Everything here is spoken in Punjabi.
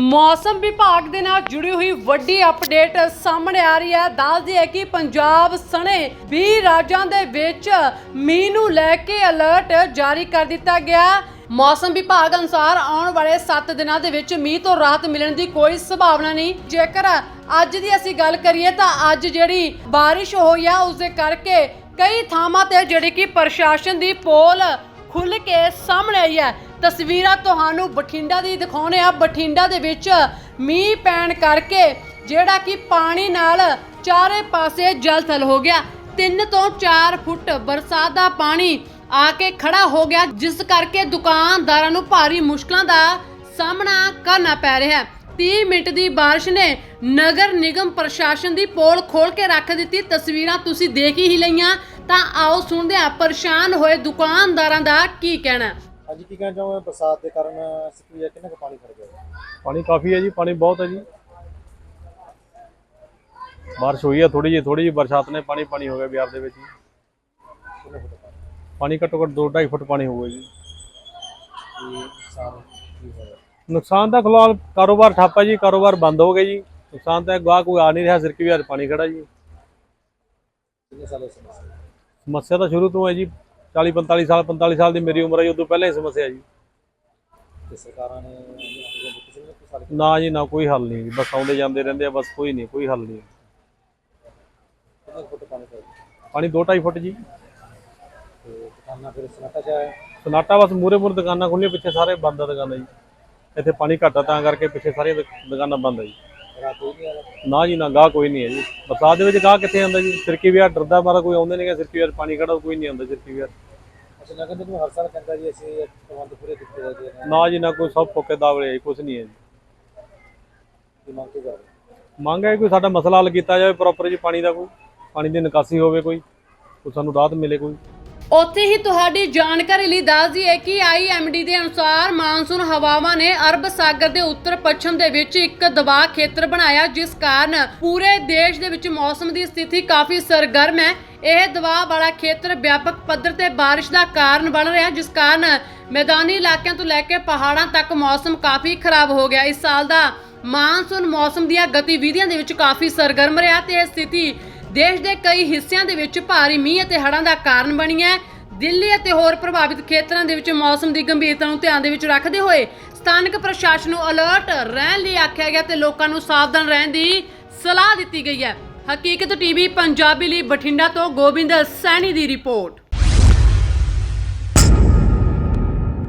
ਮੌਸਮ ਵਿਭਾਗ ਦੇ ਨਾਲ ਜੁੜੀ ਹੋਈ ਵੱਡੀ ਅਪਡੇਟ ਸਾਹਮਣੇ ਆ ਰਹੀ ਹੈ। ਦੱਸਦੀ ਹੈ ਕਿ ਪੰਜਾਬ ਸਣੇ 20 ਰਾਜਾਂ ਦੇ ਵਿੱਚ ਮੀਂਹ ਨੂੰ ਲੈ ਕੇ ਅਲਰਟ ਜਾਰੀ ਕਰ ਦਿੱਤਾ ਗਿਆ। ਮੌਸਮ ਵਿਭਾਗ ਅਨੁਸਾਰ ਆਉਣ ਵਾਲੇ 7 ਦਿਨਾਂ ਦੇ ਵਿੱਚ ਮੀਂਹ ਤੋਂ ਰਾਹਤ ਮਿਲਣ ਦੀ ਕੋਈ ਸੰਭਾਵਨਾ ਨਹੀਂ। ਜੇਕਰ ਅੱਜ ਦੀ ਅਸੀਂ ਗੱਲ ਕਰੀਏ ਤਾਂ ਅੱਜ ਜਿਹੜੀ ਬਾਰਿਸ਼ ਹੋਈ ਆ ਉਸ ਦੇ ਕਰਕੇ ਕਈ ਥਾਵਾਂ ਤੇ ਜਿਹੜੀ ਕਿ ਪ੍ਰਸ਼ਾਸਨ ਦੀ ਪੋਲ ਖੁੱਲ ਕੇ ਸਾਹਮਣੇ ਆਈ ਹੈ। ਤਸਵੀਰਾਂ ਤੁਹਾਨੂੰ ਬਠਿੰਡਾ ਦੀ ਦਿਖਾਉਣੇ ਆ। ਬਠਿੰਡਾ ਦੇ ਵਿੱਚ ਮੀਂਹ ਪੈਣ ਕਰਕੇ ਜਿਹੜਾ ਕਿ ਪਾਣੀ ਨਾਲ ਚਾਰੇ ਪਾਸੇ ਜਲਥਲ ਹੋ ਗਿਆ। 3 ਤੋਂ 4 ਫੁੱਟ ਬਰਸਾਤ ਦਾ ਪਾਣੀ ਆ ਕੇ ਖੜਾ ਹੋ ਗਿਆ, ਜਿਸ ਕਰਕੇ ਦੁਕਾਨਦਾਰਾਂ ਨੂੰ ਭਾਰੀ ਮੁਸ਼ਕਲਾਂ ਦਾ ਸਾਹਮਣਾ ਕਰਨਾ ਪੈ ਰਿਹਾ ਹੈ। 30 ਮਿੰਟ ਦੀ ਬਾਰਿਸ਼ ਨੇ ਨਗਰ ਨਿਗਮ ਪ੍ਰਸ਼ਾਸਨ ਦੀ ਪੋਲ ਖੋਲ ਕੇ ਰੱਖ ਦਿੱਤੀ। ਤਸਵੀਰਾਂ ਤੁਸੀਂ ਦੇਖ ਹੀ ਲਈਆਂ। ਤਾਂ ਆਓ ਸੁਣਦੇ ਹਾਂ ਪਰੇਸ਼ਾਨ ਹੋਏ ਦੁਕਾਨਦਾਰਾਂ ਦਾ ਕੀ ਕਹਿਣਾ। ਹਾਂਜੀ ਕੀ ਕਹਿਣਾ ਚਾਹੁੰਦੇ ਬਰਸਾਤ ਦੇ ਕਾਰਨ ਸਕਰੀਆ ਕਿੰਨਾ ਕੁ ਪਾਣੀ ਖੜ ਗਿਆ? ਪਾਣੀ ਕਾਫੀ ਹੈ ਜੀ ਪਾਣੀ ਬਹੁਤ ਹੈ ਜੀ। ਬਾਰਿਸ਼ ਹੋਈ ਹੈ ਥੋੜੀ ਜਿਹੀ ਥੋੜੀ ਜਿਹੀ ਬਰਸਾਤ ਨੇ ਪਾਣੀ ਪਾਣੀ ਹੋ ਗਿਆ ਬਿਹਾਰ ਦੇ ਵਿੱਚ ਜੀ। ਪਾਣੀ? ਘੱਟੋ ਘੱਟ 2.5 ਫੁੱਟ ਪਾਣੀ ਹੋਊਗਾ ਜੀ। ਨੁਕਸਾਨ ਕੀ ਹੋਇਆ? ਨੁਕਸਾਨ ਤਾਂ ਫਿਲਹਾਲ ਕਾਰੋਬਾਰ ਠੱਪ ਹੈ ਜੀ ਕਾਰੋਬਾਰ ਬੰਦ ਹੋ ਗਏ ਜੀ। ਨੁਕਸਾਨ ਤਾਂ ਗਾਹ ਕੋਈ ਆ ਨਹੀਂ ਰਿਹਾ ਸਿਰਕੀ ਵਿਹਾਰ ਪਾਣੀ ਖੜਾ ਜੀ। ਕਿੰਨੇ ਸਾਲ ਦੀ ਸਮੱਸਿਆ ਹੈ? ਸਮੱਸਿਆ ਤਾਂ ਸ਼ੁਰੂ ਤੋਂ ਹੈ ਜੀ 40 45 ਸਾਲ 45 ਸਾਲ ਦੀ ਮੇਰੀ ਉਮਰ ਹੈ ਉਦੋਂ ਪਹਿਲਾਂ ਹੀ ਸਮੱਸਿਆ ਜੀ। ਤੇ ਸਰਕਾਰਾਂ ਨੇ ਕਿਸੇ ਨੇ ਕੋਈ ਸਾਲ ਨਾ ਜੀ ਨਾ ਕੋਈ ਹੱਲ ਨਹੀਂ ਜੀ ਬਸ ਆਉਂਦੇ ਜਾਂਦੇ ਰਹਿੰਦੇ ਆ ਬਸ ਕੋਈ ਨਹੀਂ ਕੋਈ ਹੱਲ ਨਹੀਂ। ਪਾਣੀ ਪੈ ਗਿਆ ਪਾਣੀ 2.5 ਫੁੱਟ ਜੀ। ਤੇ ਦੁਕਾਨਾਂ ਫਿਰ ਸਨਾਟਾ ਬਸ ਮੂਰੇ ਮੂਰੇ ਦੁਕਾਨਾਂ ਖੁੱਲੀਆਂ ਪਿੱਛੇ ਸਾਰੇ ਬੰਦ ਆ ਦੁਕਾਨਾਂ ਜੀ। ਇੱਥੇ ਪਾਣੀ ਘੱਟ ਆ ਤਾਂ ਕਰਕੇ ਪਿੱਛੇ ਸਾਰੀਆਂ ਦੁਕਾਨਾਂ ਬੰਦ ਆ ਜੀ। ਨਾ ਜੀ ਨਾ ਗਾਹ ਕੋਈ ਨਹੀਂ ਹੈ ਜੀ। ਬਰਸਾਤ ਦੇ ਵਿੱਚ ਗਾਹ ਕਿੱਥੇ ਆਉਂਦਾ ਜੀ? ਸਿਰਕੀ ਵਿਆਹ ਡਰਦਾ ਮਾਰਾ ਕੋਈ ਆਉਂਦੇ ਨਹੀਂਗਾ ਸਿਰਕੀ ਵਿਆਹ ਪਾਣੀ ਖੜਾ ਕੋਈ ਨਹੀਂ ਆਉਂਦਾ ਸਿਰਕੀ ਵਿਆਹ ਅੱਛਾ ਨਗਰ ਨਿਗਮ ਹਰ ਸਾਲ ਕਹਿੰਦਾ ਜੀ ਅਸੀਂ ਇਹ ਪ੍ਰਬੰਧ ਪੂਰੇ ਕੀਤੇ ਹੋਏ ਨੇ ਨਾ ਜੀ ਨਾ ਕੋਈ ਸਭ ਫੋਕੇ ਦਾਵਲੇ ਕੁਝ ਨਹੀਂ ਹੈ ਜੀ। ਮੰਗ ਹੈ? ਕੋਈ ਸਾਡਾ ਮਸਲਾ ਹੱਲ ਕੀਤਾ ਜਾਵੇ ਪ੍ਰੋਪਰ ਜੀ ਪਾਣੀ ਦਾ ਕੋਈ ਪਾਣੀ ਦੀ ਨਿਕਾਸੀ ਹੋਵੇ ਕੋਈ ਕੋਈ ਸਾਨੂੰ ਰਾਹਤ ਮਿਲੇ ਕੋਈ। ਉੱਥੇ ਹੀ ਤੁਹਾਡੀ ਜਾਣਕਾਰੀ ਲਈ ਦੱਸ ਦਈਏ ਕਿ ਆਈਐਮਡੀ ਦੇ ਅਨੁਸਾਰ ਮਾਨਸੂਨ ਹਵਾਵਾਂ ਨੇ ਅਰਬ ਸਾਗਰ ਦੇ ਉੱਤਰ ਪੱਛਮ ਦੇ ਵਿੱਚ ਇੱਕ ਦਬਾਅ ਖੇਤਰ ਬਣਾਇਆ, ਜਿਸ ਕਾਰਨ ਪੂਰੇ ਦੇਸ਼ ਦੇ ਵਿੱਚ ਮੌਸਮ ਦੀ ਸਥਿਤੀ ਕਾਫੀ ਸਰਗਰਮ ਹੈ। ਇਹ ਦਬਾਅ ਵਾਲਾ ਖੇਤਰ ਵਿਆਪਕ ਪੱਧਰ ਤੇ ਬਾਰਿਸ਼ ਦਾ ਕਾਰਨ ਬਣ ਰਿਹਾ ਜਿਸ ਕਾਰਨ ਮੈਦਾਨੀ ਇਲਾਕਿਆਂ ਤੋਂ ਲੈ ਕੇ ਪਹਾੜਾਂ ਤੱਕ ਮੌਸਮ ਕਾਫੀ ਖਰਾਬ ਹੋ ਗਿਆ। ਇਸ ਸਾਲ ਦਾ ਮਾਨਸੂਨ ਮੌਸਮ ਦੀਆਂ ਗਤੀਵਿਧੀਆਂ ਦੇ ਵਿੱਚ ਕਾਫੀ ਸਰਗਰਮ ਰਿਹਾ ਤੇ ਇਹ ਸਥਿਤੀ ਦੇਸ਼ ਦੇ ਕਈ ਹਿੱਸਿਆਂ ਦੇ ਵਿੱਚ ਭਾਰੀ ਮੀਂਹ ਅਤੇ ਹੜ੍ਹਾਂ ਦਾ ਕਾਰਨ ਬਣੀ ਹੈ। ਦਿੱਲੀ ਅਤੇ ਹੋਰ ਪ੍ਰਭਾਵਿਤ ਖੇਤਰਾਂ ਦੇ ਵਿੱਚ ਮੌਸਮ ਦੀ ਗੰਭੀਰਤਾ ਨੂੰ ਧਿਆਨ ਦੇ ਵਿੱਚ ਰੱਖਦੇ ਹੋਏ ਸਥਾਨਕ ਪ੍ਰਸ਼ਾਸਨ ਨੂੰ ਅਲਰਟ ਰਹਿਣ ਲਈ ਆਖਿਆ ਗਿਆ ਤੇ ਲੋਕਾਂ ਨੂੰ ਸਾਵਧਾਨ ਰਹਿਣ ਦੀ ਸਲਾਹ ਦਿੱਤੀ ਗਈ ਹੈ। ਹਕੀਕਤ ਟੀਵੀ, ਪੰਜਾਬੀ ਲਈ ਬਠਿੰਡਾ ਤੋਂ ਗੋਬਿੰਦ ਸੈਣੀ ਦੀ ਰਿਪੋਰਟ।